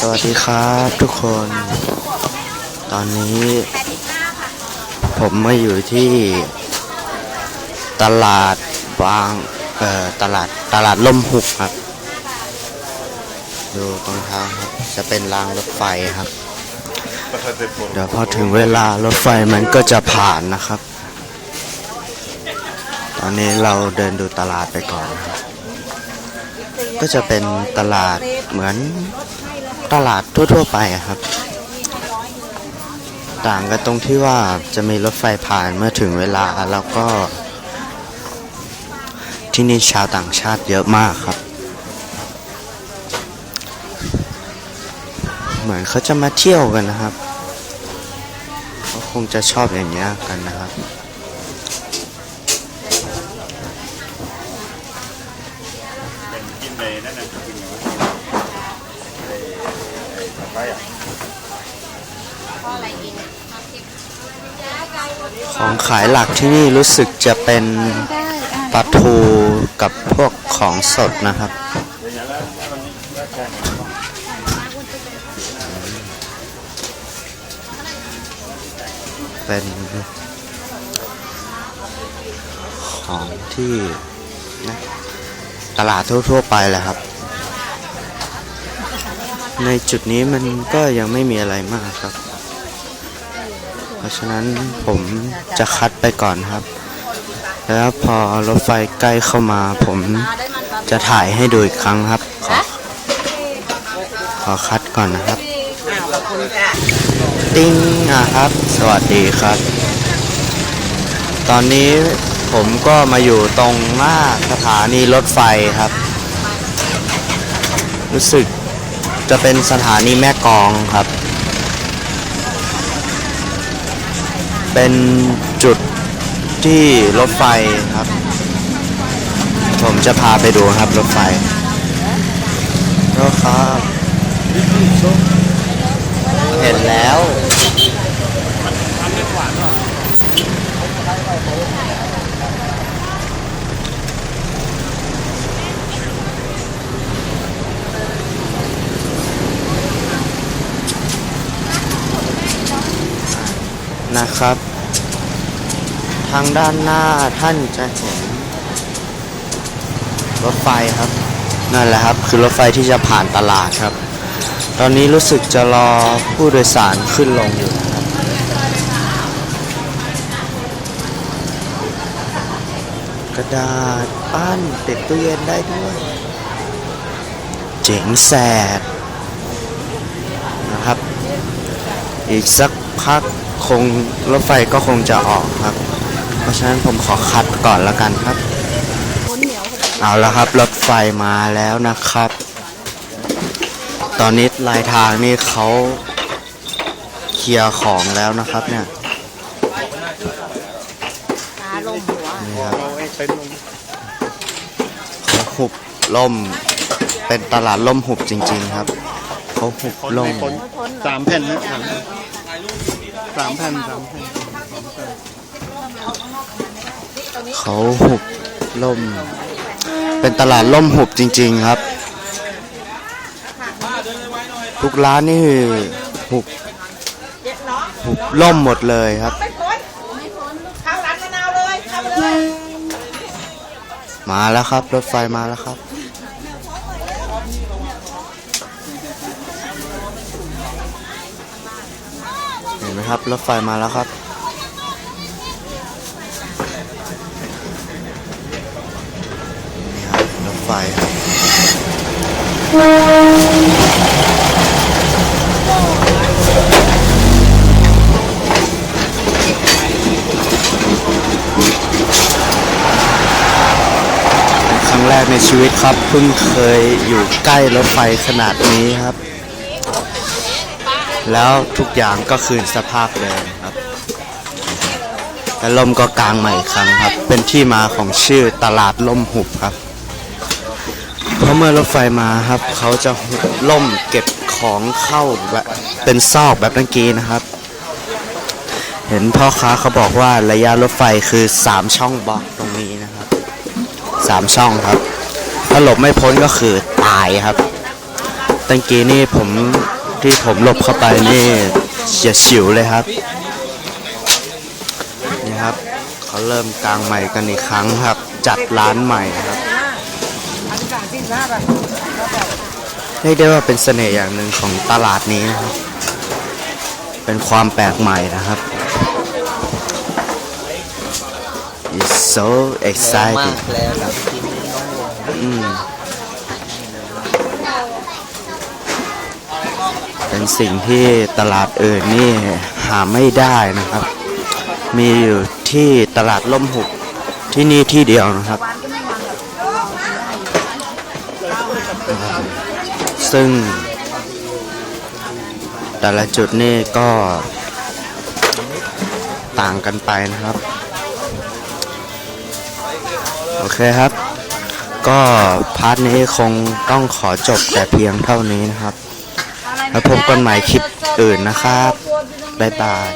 สวัสดีครับทุกคน ตอนนี้ ผมมาอยู่ที่ ตลาดบางเอ่อตลาดตลาดล่มหุบครับ ดูตรงทางครับ จะเป็นรางรถไฟครับ เดี๋ยวพอถึงเวลารถไฟมันก็จะผ่านนะครับ ตอนนี้เราเดินดูตลาดไปก่อนครับก็จะเป็นตลาดเหมือน ตลาดทั่ว ๆ ไปครับ ต่างกันตรงที่ว่าจะมีรถไฟผ่านเมื่อถึงเวลาแล้วก็ ที่นี่ชาวต่างชาติเยอะมากครับ เหมือนเขาจะมาเที่ยวกันนะครับเขาคงจะชอบอย่างนี้ยกันนะครับกินในนั่นน่ะกินอย่างว่าไอ้ ไอ้ผัดไทยอะของขายหลักที่นี่รู้สึกจะเป็นปลาทูกับพวกของสดนะครับ เป็นของที่นะตลาดทั่วๆไปแหละครับ ในจุดนี้มันก็ยังไม่มีอะไรมากครับ เพราะฉะนั้นผมจะคัดไปก่อนครับ แล้วพอรถไฟใกล้เข้ามา ผมจะถ่ายให้ดูอีกครั้งครับ ขอขอคัดก่อนนะครับติ้งอะครับ สวัสดีครับ ตอนนี้ผมก็มาอยู่ตรงหน้าสถานีรถไฟครับ รู้สึก จะเป็นสถานีแม่กองครับ เป็นจุดที่รถไฟครับ ผมจะพาไปดูครับรถไฟรถครับ เห็นแล้ว นะครับ ทางด้านหน้าท่านจะเห็นรถไฟครับนั่นแหละครับ คือรถไฟที่จะผ่านตลาดครับ ตอนนี้รู้สึกจะรอผู้โดยสารขึ้นลงอยู่นะครับกระดาษปั้นติดตู้เย็นได้ด้วย เจ๋งแสดนะครับ อีกสักพัก คงรถไฟก็คงจะออกครับ เพราะฉะนั้นผมขอคัดก่อนแล้วกันครับ เอาแล้วครับรถไฟมาแล้วนะครับ ตอนนี้ลายทางนี่เขาเคลียร์ของแล้วนะครับเนี่ยตาลมหัวนี่ครับเขาหุบล่มเป็นตลาดล่มหุบจริง ๆ ครับเขาหุบล่มสามแผ่นนะ สามแผ่นสามแผ่นเขาหุบล่ม เป็นตลาดล่มหุบจริง ๆครับ ทุกร้านนี่หุบหุบล่มหมดเลยครับ มางร้านมะนาวเลยเข้าไปเลยมาแล้วครับ รถไฟมาแล้วครับ เห็นไหมครับรถไฟมาแล้วครับ นี่ครับรถไฟครับครั้งแรกในชีวิตครับเพิ่งเคยอยู่ใกล้รถไฟขนาดนี้ครับ แล้วทุกอย่างก็คืนสภาพเดิมครับและลมก็กลางใหม่อีกครั้งครับ เป็นที่มาของชื่อตลาดล่มหุบครับ เพราะเมื่อรถไฟมาครับ เขาจะหุบล่มเก็บของเข้าแบบเป็นซอกแบบเมื่อกี้นะครับ เห็นพ่อค้าเขาบอกว่าระยะรถไฟคือ 3 ช่องบล็อกตรงนี้นะครับสามช่องครับ ถ้าหลบไม่พ้นก็คือตายครับตั้งกี้นี่ผม ที่ผมหลบเข้าไปนี่เฉียดฉิวเลยครับ นี่ครับเขาเริ่มกลางใหม่กันอีกครั้งครับ จัดร้านใหม่ครับเรียกได้ว่าเป็นเสน่ห์อย่างหนึ่งของตลาดนี้นะครับ เป็นความแปลกใหม่นะครับ It's so มาก exciting แล้วครับทีนี้น้องวงอืม เป็นสิ่งที่ตลาดอื่นนี่หาไม่ได้นะครับ มีอยู่ที่ตลาดล่มหุบที่นี่ที่เดียวนะครับ ซึ่ง แต่ละจุดนี่ก็ต่างกันไปนะครับ โอเคครับ ก็พาร์ทนี้คงต้องขอจบแต่เพียงเท่านี้นะครับ แล้วพบกันใหม่คลิปอื่นนะครับ บ๊ายบาย